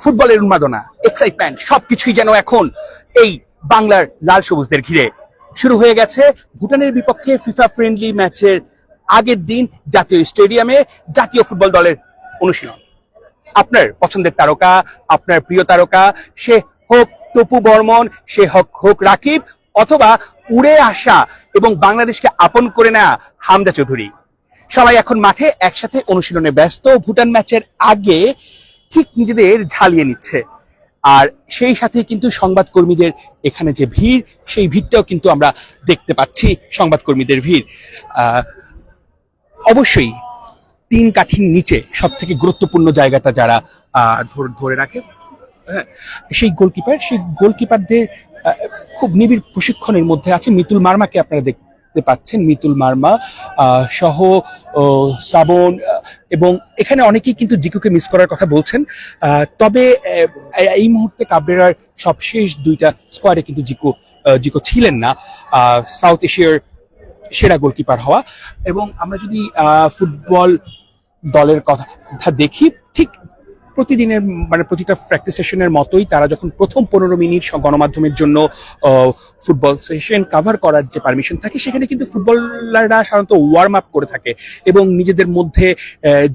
ফুটবলের উন্মাদনা এক্সাইটমেন্ট সবকিছুই যেন এখন এই বাংলার লাল সবুজদের ঘিরে। শুরু হয়ে গেছে ভুটানের বিপক্ষে ফিফা ফ্রেন্ডলি ম্যাচের আগের দিন জাতীয় স্টেডিয়ামে জাতীয় ফুটবল দলের অনুশীলন। আপনার পছন্দের তারকা, আপনার প্রিয় তারকা, সে হোক তপু বর্মন, সে হোক হোক রাকিব, অথবা উড়ে আসা এবং বাংলাদেশকে আপন করে নেয়া হামজা চৌধুরী। সবাই এখন মাঠে একসাথে অনুশীলনে ব্যস্ত। ভুটান ম্যাচের আগে ঠিক নিজেদের ঝালিয়ে নিচ্ছে। আর সেই সাথে কিন্তু সংবাদকর্মীদের এখানে যে ভিড় সেই ভিড়টাও কিন্তু আমরা দেখতে পাচ্ছি সংবাদকর্মীদের ভিড়। অবশ্যই তিন কাঠির নিচে সব থেকে গুরুত্বপূর্ণ জায়গাটা যারা ধর- রাখে হ্যাঁ, সেই গোলকিপার সেই গোলকিপারদের খুব নিবিড় প্রশিক্ষণের মধ্যে আছে। মিতুল মার্মাকে আপনারা দেখতে পাচ্ছেন মিতুল মার্মা সহ শ্রাবণ এবং এখানে অনেকেই কিন্তু জিকুকে মিস করার কথা বলছেন। তবে এই মুহূর্তে কাবরেরার সবশেষ দুইটা স্কোয়াডে কিন্তু জিকো জিকো ছিলেন না। সাউথ এশিয়ার সেরা গোলকিপার হওয়া। এবং আমরা যদি ফুটবল দলের কথা দেখি, ঠিক প্রতিদিনের মানে প্রতিটা প্র্যাকটিস সেশনের মতোই তারা যখন প্রথম পনেরো মিনিট গণমাধ্যমের জন্য ফুটবল সেশন কভার করার যে পারমিশন থাকে, সেখানে কিন্তু ফুটবলাররা সাধারণত ওয়ার্ম আপ করে থাকে এবং নিজেদের মধ্যে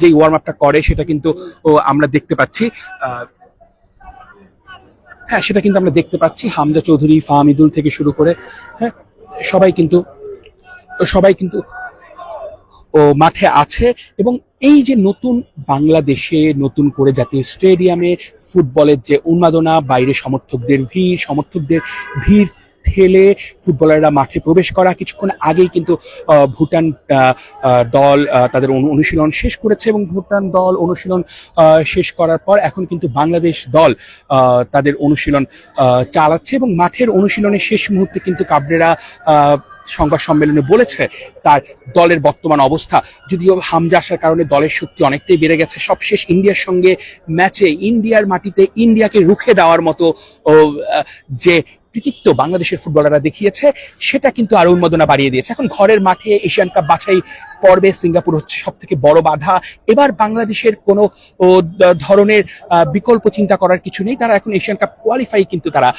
যেই ওয়ার্ম আপটা করে সেটা কিন্তু আমরা দেখতে পাচ্ছি। হ্যাঁ সেটা কিন্তু আমরা দেখতে পাচ্ছি। হামজা চৌধুরী ফাহামিদুল থেকে শুরু করে হ্যাঁ সবাই কিন্তু সবাই কিন্তু, ও, মাঠে আছে এবং এই যে নতুন বাংলাদেশে নতুন করে জাতীয় স্টেডিয়ামে ফুটবলের যে উন্মাদনা, বাইরে সমর্থকদের ভিড় সমর্থকদের ভিড় ঠেলে ফুটবলাররা মাঠে প্রবেশ করা, কিছুক্ষণ আগেই কিন্তু ভুটান দল তাদের অনু- অনুশীলন শেষ করেছে এবং ভুটান দল অনুশীলন শেষ করার পর এখন কিন্তু বাংলাদেশ দল তাদের অনুশীলন চালাচ্ছে এবং মাঠের অনুশীলনের শেষ মুহূর্তে কিন্তু কাবরেরা সংবাদ সম্মেলনে বলেছে তার দলের বর্তমান অবস্থা। যদিও হামজা আসার কারণে দলের শক্তি অনেকটাই বেড়ে গেছে। সবশেষ ইন্ডিয়ার সঙ্গে ম্যাচে ইন্ডিয়ার মাটিতে ইন্ডিয়াকে রুখে দেওয়ার মতো যে কৃতিত্ব বাংলাদেশের ফুটবলাররা দেখিয়েছে, সেটা কিন্তু আরও উন্মাদনা বাড়িয়ে দিয়েছে। এখন ঘরের মাঠে এশিয়ান কাপ বাছাই পর্বে সিঙ্গাপুর হচ্ছে সব থেকে বড় বাধা। এবার বাংলাদেশের কোনো ধরনের বিকল্প চিন্তা করার কিছু নেই। তারা এখন এশিয়ান কাপ কোয়ালিফাই কিন্তু তারা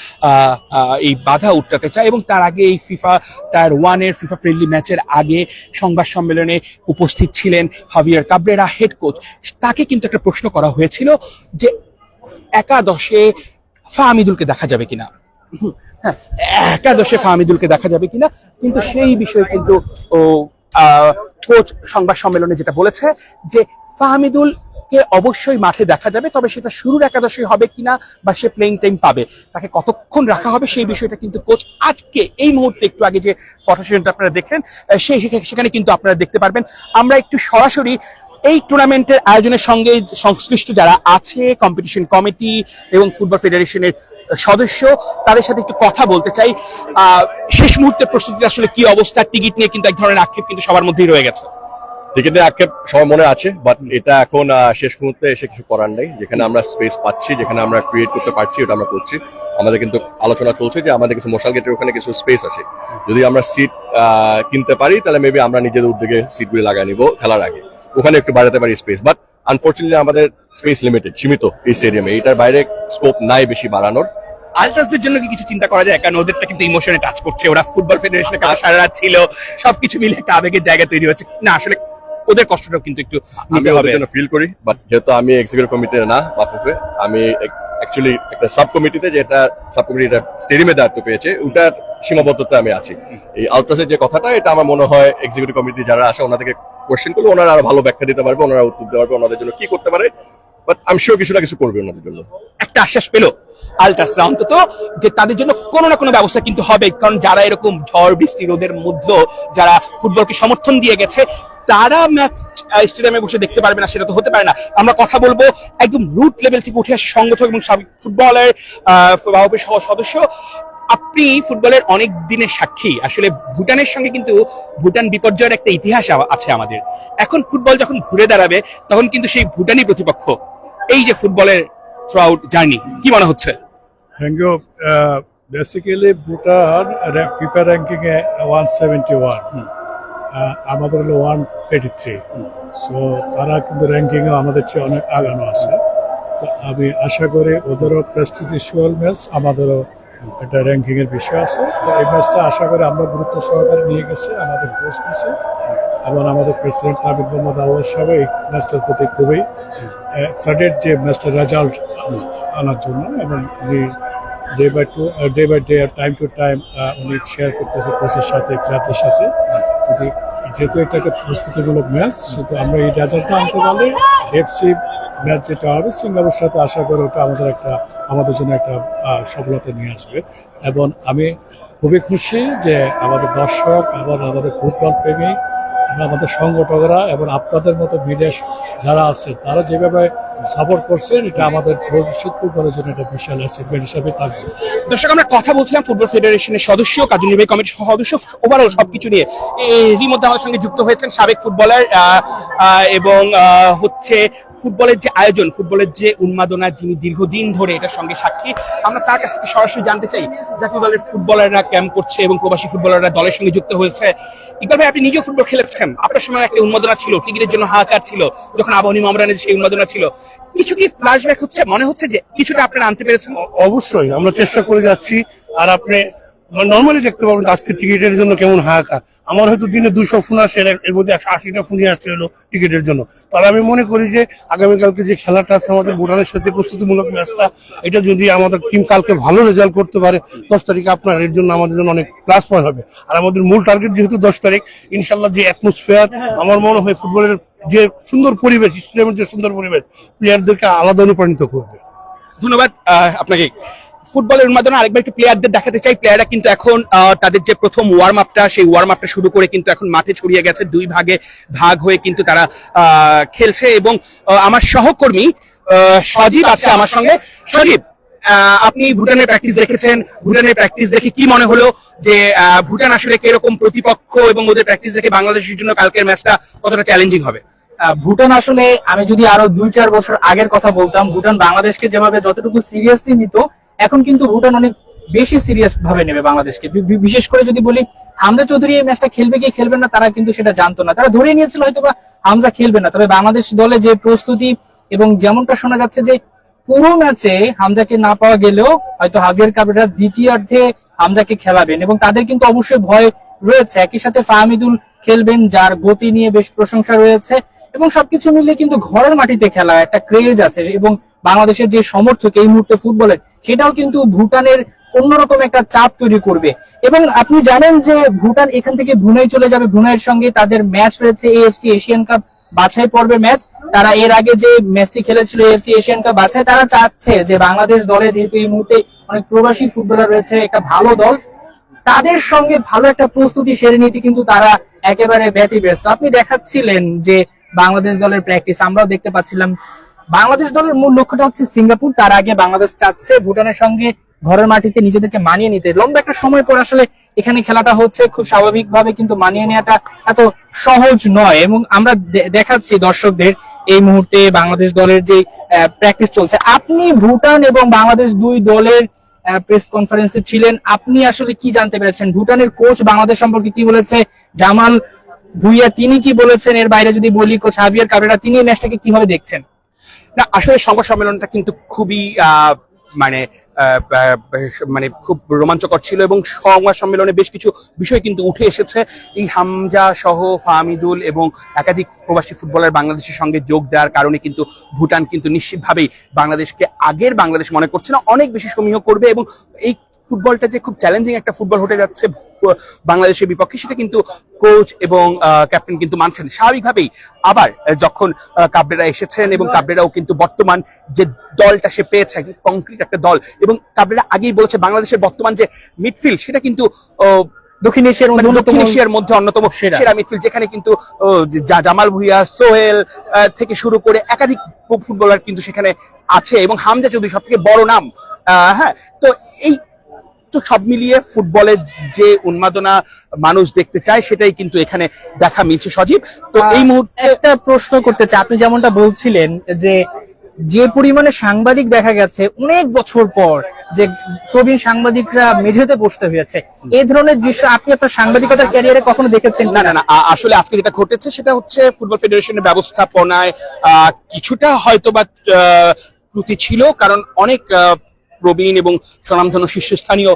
এই বাধা উঠাতে চায় এবং তার আগে এই ফিফা টায়ার ওয়ানের ফিফা ফ্রেন্ডলি ম্যাচের আগে সংবাদ সম্মেলনে উপস্থিত ছিলেন হাভিয়ার কাবরেরা হেড কোচ তাকে কিন্তু একটা প্রশ্ন করা হয়েছিল যে, একাদশে ফাহামিদুলকে দেখা যাবে কিনা? হ্যাঁ একাদশে ফাহামিদুলকে দেখা যাবে কিনা, কিন্তু সেই বিষয়ে কিন্তু ও কোচ সংবাদ সম্মেলনে যেটা বলেছে যে ফাহামিদুল কে অবশ্যই মাঠে দেখা যাবে, তবে সেটা শুরুর একাদশে হবে কিনা বা সে প্লেইং টাইম পাবে, তাকে কতক্ষণ রাখা হবে সেই বিষয়টা কিন্তু কোচ আজকে, এই মুহূর্তে একটু আগে যে ফটোসেশনটা আপনারা দেখলেন সেই সেখানে কিন্তু আপনারা দেখতে পারবেন। আমরা একটু সরাসরি এই টুর্নামেন্টের আয়োজনের সঙ্গে সংশ্লিষ্ট যারা আছে কম্পিটিশন কমিটি এবং ফুটবল ফেডারেশনের সদস্য, তাদের সাথে একটু কথা বলতে চাই। শেষ মুহূর্তের প্রস্তুতি আসলে কি অবস্থা? টিকিট নিয়ে কিন্তু এক ধরনের আক্ষেপ কিন্তু সবার মধ্যেই রয়ে গেছে। টিকিটের আক্ষেপ সবার মনে আছে বাট এটা এখন শেষ মুহূর্তে এসে কিছু করার নেই। যেখানে আমরা স্পেস পাচ্ছি, যেখানে আমরা ক্রিয়েট করতে পারছি, ওটা আমরা করছি। আমাদের কিন্তু আলোচনা চলছে যে আমাদের কিছু মশাল গেটের ওখানে কিছু স্পেস আছে। যদি আমরা সিট কিনতে পারি, তাহলে মেবি আমরা নিজেদের উদ্যোগে সিটগুলি লাগাই নিব খেলার আগে। ওখানে একটু বাড়াতে পারি স্পেস বাট আনফর্চুনেটলি আমাদের স্পেস লিমিটেড সীমিত এই স্টেডিয়ামে এটার বাইরে স্কোপ নাই বেশি বাড়ানোর। আলট্রাসদের জন্য কি কিছু চিন্তা করা যায়? কারণ ওদেরটা কিন্তু ইমোশনে টাচ করছে। ওরা ফুটবল ফেডারেশনের কাছে সারা রাত ছিল। সবকিছু মিলে একটা আবেগের জায়গা তৈরি হচ্ছে। না আসলে ওদের কষ্টটাও কিন্তু একটু নিতে হবে। ফিল করি বাট যেহেতু আমি এক্সিকিউটিভ কমিটিতে না বাফুফে আমি অ্যাকচুয়ালি একটা সাব কমিটিতে যেটা সাব কমিটি এটা স্টেডিয়ামে দায়িত্ব পেয়েছে ওটার সীমাবদ্ধতা আমি আছি। এই আলট্রাসের যে কথাটা এটা আমার মনে হয় এক্সিকিউটিভ কমিটি যারা আছে ওনাদেরকে কোশ্চেন করলে ওনারা আরও ভালো ব্যাখ্যা দিতে পারবে, ওনারা উত্তর দিতে পারবে ওনাদের জন্য কি করতে পারে। বাট আমি শিওর কিছু না কিছু করবে ওনাদের জন্য। একটা আশ্বাস পেল আলট্রাসরা অন্তত, যে তাদের জন্য কোনো না কোনো ব্যবস্থা কিন্তু হবে, কারণ যারা এরকম ঝড়, বৃষ্টি, রোদের মধ্যেও যারা ফুটবলকে সমর্থন দিয়ে গেছে, তারা ম্যাচ স্টেডিয়ামে বসে দেখতে পারবে না, সেটা তো হতে পারে না। আমরা কথা বলব একদম রুট লেভেল থেকে উঠে আসা সংগঠক এবং ফুটবলের সহ সদস্য আপনি ফুটবলের অনেক দিনের সাক্ষী আসলে ভুটানের সঙ্গে কিন্তু ভুটান বিপর্যয়ের একটা ইতিহাস আছে আমাদের এখন ফুটবল যখন ঘুরে দাঁড়াবে তখন কিন্তু সেই ভুটানি প্রতিপক্ষ এই যে ফুটবলের থ্রু আউট জার্নি কি মনে হচ্ছে. Uh, basically, Bhutan ra- FIFA ranking এ 171. Uh, আমাদের হলো 183. সো তারা কিন্তু র্যাঙ্কিং আমাদের চেয়ে অনেক আগানো আছে তো আমি আশা করি ওদেরও প্রেস্টিজ ইস্যুয়াল ম্যাচ আমাদেরও একটা র্যাঙ্কিং এর বিষয় আছে। তো এই ম্যাচটা আশা করি আমরা গুরুত্ব সহকারে নিয়ে গেছি, আমাদের কোচ নিছে এবং আমাদের প্রেসিডেন্ট নাবিদ মোহাম্মদ আল্লাহ সাহেব এই ম্যাচটার প্রতি খুবই এক্সাইটেড যে ম্যাচটার রেজাল্ট আনার জন্য এবং উনি day by to day by day time to time উনি শেয়ার করতেছে কোচের সাথে প্লেয়ারদের সাথে। যেহেতু এটা একটা প্রস্তুতিমূলক ম্যাচ সেহেতু আমরা এই রেজাল্টটা আনতে পারলে এফসি ম্যাচ যেটা হবে সিঙ্গাপুর সাথে আশা করি ওটা আমাদের একটা, আমাদের জন্য একটা সফলতা নিয়ে আসবে। এবং আমি খুবই খুশি যে আমাদের দর্শক এবং আমাদের ফুটবল প্রেমী, এবং আমাদের সংগঠকরা, এবং আপনাদের মতো বিদেশ যারা আছে, তারা যেভাবে সাপোর্ট করছেন, এটা আমাদের ভবিষ্যৎ ফুটবলের জন্য একটা বিশাল অ্যাচিভমেন্ট হিসাবে থাকবে। দর্শক, আমরা কথা বলছিলাম ফুটবল ফেডারেশনের সদস্য কার্যনির্বাহী কমিটির সদস্য ওভারঅল সবকিছু নিয়ে। এরই মধ্যে আমাদের সঙ্গে যুক্ত হয়েছেন সাবেক ফুটবলার এবং হচ্ছে ফুটবলের যে আয়োজন ফুটবলের যে উন্মাদনা যিনি দীর্ঘদিন ধরে এটার সঙ্গে সাক্ষী, আমরা তার কাছ থেকে সরাসরি জানতে চাই, জাতীয় দলের ফুটবলাররা ক্যাম্প করছে এবং প্রবাসী ফুটবলাররা দলের সঙ্গে যুক্ত হয়েছে। ইকবাল ভাই, আপনি নিজেও ফুটবল খেলেছেন? আপনার সময় একটা উন্মাদনা ছিল, টিকিটের জন্য হাহাকার ছিল, যখন আবহানী মামরানের সেই উন্মাদনা ছিল। কিছু কি ফ্ল্যাশব্যাক হচ্ছে? মনে হচ্ছে যে কিছুটা আপনারা আনতে পেরেছেন? অবশ্যই, আমরা চেষ্টা করে যাচ্ছি, আর আপনি নর্মালি দেখতে পাবেন আজকে টিকিটের জন্য কেমন হাহাকার। আমার হয়তো দিনে দুশো ফোন আসে, এর- মধ্যে একশো আশিটা ফোনই আসছে হলো টিকিটের জন্য। তবে আমি মনে করি যে আগামীকালকে যে খেলাটা আছে আমাদের ভুটানের সাথে প্রস্তুতিমূলক ম্যাচটা, এটা যদি আমাদের টিম কালকে ভালো রেজাল্ট করতে পারে, দশ তারিখে আপনার এর জন্য আমাদের জন্য অনেক প্লাস পয়েন্ট হবে। আর আমাদের মূল টার্গেট যেহেতু দশ তারিখ ইনশাল্লাহ যে অ্যাটমসফিয়ার আমার মনে হয় ফুটবলের যে সুন্দর পরিবেশ স্টেডিয়ামের যে সুন্দর পরিবেশ প্লেয়ারদেরকে আলাদা অনুপ্রাণিত করবে। ধন্যবাদ আপনাকে। ফুটবলের উন্মাদনা, আরেকবার একটু প্লেয়ারদের দেখাতে চাই। প্লেয়াররা কিন্তু এখন তাদের যে প্রথম ওয়ার্ম আপটা সেই ওয়ার্ম আপটা শুরু করে কিন্তু এখন মাঠে ছড়িয়ে গেছে। দুই ভাগে ভাগ হয়ে কিন্তু তারা খেলছে এবং আমার সহকর্মী সজীব আছে আমার সঙ্গে। সজীব আপনি ভুটানের প্র্যাকটিস দেখেছেন। ভুটানের প্র্যাকটিস দেখে কি মনে হলো যে ভুটান আসলে কীরকম প্রতিপক্ষ এবং ওদের প্র্যাকটিস দেখে বাংলাদেশের জন্য কালকের ম্যাচটা কতটা চ্যালেঞ্জিং হবে? ভুটান আসলে, আমি যদি আরও দুই চার বছর আগের কথা বলতাম, ভুটান বাংলাদেশকে যেভাবে যতটুকু সিরিয়াসলি নিত এখন কিন্তু ভুটান অনেক বেশি সিরিয়াস ভাবে নেবে বাংলাদেশকে। বিশেষ করে যদি বলি, হামজা চৌধুরী এই ম্যাচটা খেলবে কি খেলবে না, তারা কিন্তু সেটা জানতো না। তারা ধরে নিয়েছিল হয়তো বা হামজা খেলবে না। তবে বাংলাদেশ দলে যে প্রস্তুতি এবং যেমনটা শোনা যাচ্ছে যে পুরো ম্যাচে হামজাকে না পাওয়া গেলেও হয়তো হাভিয়ার কাবরেরা দ্বিতীয়ার্ধে হামজাকে খেলাবেন এবং তাদের কিন্তু অবশ্যই ভয় রয়েছে। একই সাথে ফাহমিদুল খেলবেন, যার গতি নিয়ে বেশ প্রশংসা রয়েছে এবং সবকিছু মিলিয়ে কিন্তু ঘরের মাটিতে খেলা একটা ক্রেজ আছে এবং বাংলাদেশের যে সমর্থক এই মুহূর্তে ফুটবলের সেটাও কিন্তু ভুটানের অন্যরকম একটা চাপ তৈরি করবে। এবং আপনি জানেন যে ভুটান এখান থেকে ভুনাই চলে যাবে। ভুনাইয়ের সঙ্গে তাদের ম্যাচ রয়েছে এএফসি এশিয়ান কাপ বাছাই পর্বে ম্যাচ। তারা এর আগে যে ম্যাচটি খেলেছিল এএফসি এশিয়ান কাপ বাছাই, তারা চাচ্ছে যে বাংলাদেশ দলে যেহেতু এই মুহূর্তে অনেক প্রবাসী ফুটবলার রয়েছে, একটা ভালো দল, তাদের সঙ্গে ভালো একটা প্রস্তুতি সেরে নিতে কিন্তু তারা একেবারে ব্যতিব্যস্ত। আপনি দেখাচ্ছিলেন যে বাংলাদেশ দলের প্র্যাকটিস আমরাও দেখতে পাচ্ছিলাম বাংলাদেশ দলের মূল লক্ষ্যটা হচ্ছে সিঙ্গাপুর। তার আগে বাংলাদেশ চাচ্ছে ভুটানের সঙ্গে ঘরের মাটিতে নিজেদেরকে মানিয়ে নিতে। লম্বা একটা সময় পর আসলে এখানে খেলাটা হচ্ছে খুব স্বাভাবিকভাবে কিন্তু মানিয়ে নেওয়াটা এত সহজ নয় এবং আমরা দেখাচ্ছি দর্শকদের এই মুহূর্তে বাংলাদেশ দলের যে প্র্যাকটিস চলছে। আপনি ভুটান এবং বাংলাদেশ দুই দলের প্রেস কনফারেন্সে ছিলেন। আপনি আসলে কি জানতে পেরেছেন? ভুটানের কোচ বাংলাদেশ সম্পর্কে কি বলেছে? জামাল ভুইয়া তিনি কি বলেছেন? এর বাইরে যদি বলি কোচ হাভিয়ার কাবরেরা তিনি এই ম্যাচটাকে কীভাবে দেখছেন? না, আসলে সংবাদ সম্মেলনটা কিন্তু খুবই মানে মানে খুব রোমাঞ্চকর ছিল এবং সংবাদ সম্মেলনে বেশ কিছু বিষয় কিন্তু উঠে এসেছে। এই হামজা সহ ফাহমিদুল এবং একাধিক প্রবাসী ফুটবলার বাংলাদেশের সঙ্গে যোগ দেওয়ার কারণে কিন্তু ভুটান কিন্তু নিশ্চিতভাবেই বাংলাদেশকে আগের বাংলাদেশ মনে করছে না, অনেক বেশি সমীহ করবে এবং এই ফুটবলটা যে খুব চ্যালেঞ্জিং একটা ফুটবল হতে যাচ্ছে বাংলাদেশের বিপক্ষে সেটা কিন্তু কোচ এবং ক্যাপ্টেন কিন্তু মানছেন স্বাভাবিকভাবেই আবার যখন কাবরেরা এসেছেন এবং কাবরেরাও কিন্তু বর্তমান যে দলটা সে পেয়েছে কংক্রিট একটা দল এবং কাবরেরা আগেই বলেছে বাংলাদেশের বর্তমান যে মিডফিল্ড সেটা কিন্তু দক্ষিণ এশিয়ার মানে মধ্যে দক্ষিণ এশিয়ার মধ্যে অন্যতম সেরা। মিডফিল্ড যেখানে কিন্তু জামাল ভুইয়া সোহেল থেকে শুরু করে একাধিক ফুটবলার কিন্তু সেখানে আছে এবং হামজা চৌধুরী সব থেকে বড় নাম আহ, হ্যাঁ তো এই তো সব মিলিয়ে ফুটবলের যে উন্মাদনা মানুষ দেখতে চায় সেটাই কিন্তু এখানে দেখা মিলছে। সজীব তো এই মুহূর্তে একটা প্রশ্ন করতে চাই আপনি যেমনটা বলছিলেন যে যে পরিমাণে সাংবাদিক দেখা গেছে অনেক বছর পর যে প্রবীণ সাংবাদিকরা মেঝেতে বসতে হয়েছে। এই ধরনের দৃশ্য আপনি আপনার সাংবাদিকতার ক্যারিয়ারে কখনো দেখেছেন না না না আসলে আজকে যেটা ঘটেছে সেটা হচ্ছে ফুটবল ফেডারেশনের ব্যবস্থাপনায় আহ, কিছুটা হয়তো বা আহ, প্রতি ছিল কারণ অনেক আহ, প্রবীণ এবং স্বনামধন্য শীর্ষস্থানীয়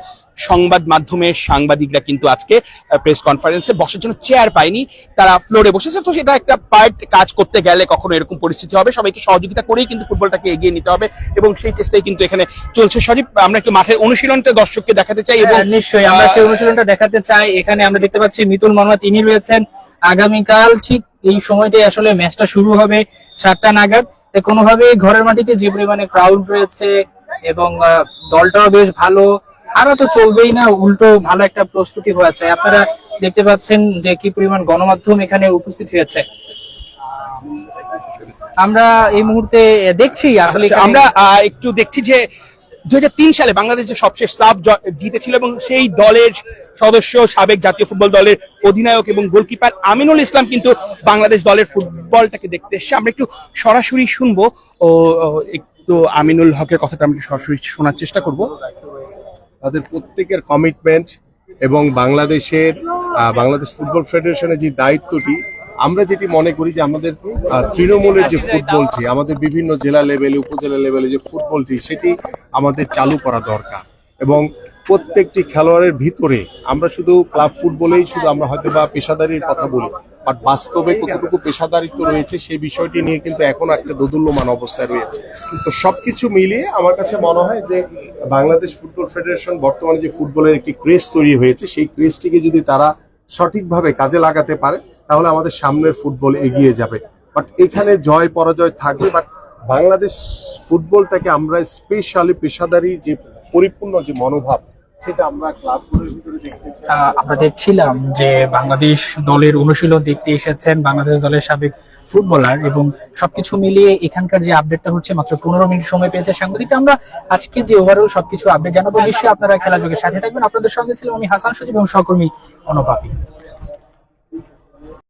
সংবাদ মাধ্যমের সাংবাদিকরা কিন্তু আজকে প্রেস কনফারেন্সে বসার জন্য চেয়ার পায়নি। তারা ফ্লোরে বসেছে তো সেটা একটা পার্ট কাজ করতে গেলে কখনো এরকম পরিস্থিতি হবে। সবাইকে সহযোগিতা করেই কিন্তু ফুটবলটাকে এগিয়ে নিতে হবে এবং সেই চেষ্টাই কিন্তু এখানে চলছে। সজীব আমরা একটু মাঠের অনুশীলনটা দর্শককে দেখাতে চাই এবং হ্যাঁ, নিশ্চয়ই। আমরা সেই অনুশীলনটা দেখাতে চাই। এখানে আমরা দেখতে পাচ্ছি মিতুল মর্মা তিনি রয়েছেন আগামীকাল। ঠিক এই সময়টাই আসলে ম্যাচটা শুরু হবে সাতটা নাগাদ। কোনোভাবে ঘরের মাটিতে যে পরিমাণে ক্রাউড রয়েছে এবং দলটাও বেশ ভালো। আরও তো চলবেই না উল্টো ভালো একটা প্রস্তুতি হয়েছে। আপনারা দেখতে পাচ্ছেন যে কি পরিমাণ গণমাধ্যম এখানে উপস্থিত হয়েছে। আমরা এই মুহূর্তে দেখছি আসলে আচ্ছা, আমরা একটু দেখছি যে দু হাজার তিন সালে বাংলাদেশ যে সবশেষ সাব জিতেছিল এবং সেই দলের সদস্য সাবেক জাতীয় ফুটবল দলের অধিনায়ক এবং গোলকিপার আমিনুল ইসলাম কিন্তু বাংলাদেশ দলের ফুটবলটাকে দেখতে এসেছে। আমরা একটু সরাসরি শুনব ও একটু আমিনুল হকের কথাটা আমি সরাসরি শোনার চেষ্টা করব। তাদের প্রত্যেকের কমিটমেন্ট এবং বাংলাদেশের বাংলাদেশ ফুটবল ফেডারেশনের যে দায়িত্বটি, আমরা যেটি মনে করি যে আমাদের তৃণমূলের যে ফুটবলটি আমাদের বিভিন্ন জেলা লেভেলে উপজেলা লেভেলে যে ফুটবলটি সেটি আমাদের চালু করা দরকার। এবং প্রত্যেকটি খেলোয়াড়ের ভিতরে আমরা শুধু ক্লাব ফুটবলেই শুধু আমরা হয়তো বা পেশাদারির কথা বলি বাট বাস্তবে কতটুকু পেশাদারিত্ব রয়েছে সেই বিষয়টি নিয়ে কিন্তু এখন একটা দোদুল্যমান অবস্থায় রয়েছে। তো সবকিছু মিলিয়ে আমার কাছে মনে হয় যে বাংলাদেশ ফুটবল ফেডারেশন বর্তমানে যে ফুটবলের একটি ক্রেজ তৈরি হয়েছে, সেই ক্রেজটিকে যদি তারা সঠিকভাবে কাজে লাগাতে পারে, তাহলে আমাদের সামনের ফুটবল এগিয়ে যাবে। বাট এখানে জয়, পরাজয় থাকবে, বাট বাংলাদেশ ফুটবলটাকে আমরা স্পেশালি পেশাদারি যে পরিপূর্ণ যে মনোভাব সেটা আমরা ক্লাবগুলোর ভিতরে দেখতে আমরা দেখছিলাম যে বাংলাদেশ দলের অনুশীলন দেখতে এসেছেন, বাংলাদেশ দলের সাবেক ফুটবলার এবং সবকিছু মিলিয়ে এখানকার যে আপডেটটা হচ্ছে মাত্র পনেরো মিনিট সময় পেয়েছে সাংবাদিকটা আমরা আজকে যে ওভারঅল সবকিছু আপডেট জানাব, নিশ্চয়ই আপনারা খেলা যোগে সাথে থাকবেন। আপনাদের সঙ্গে ছিলাম আমি হাসান সচিব এবং সহকর্মী অনুপাপি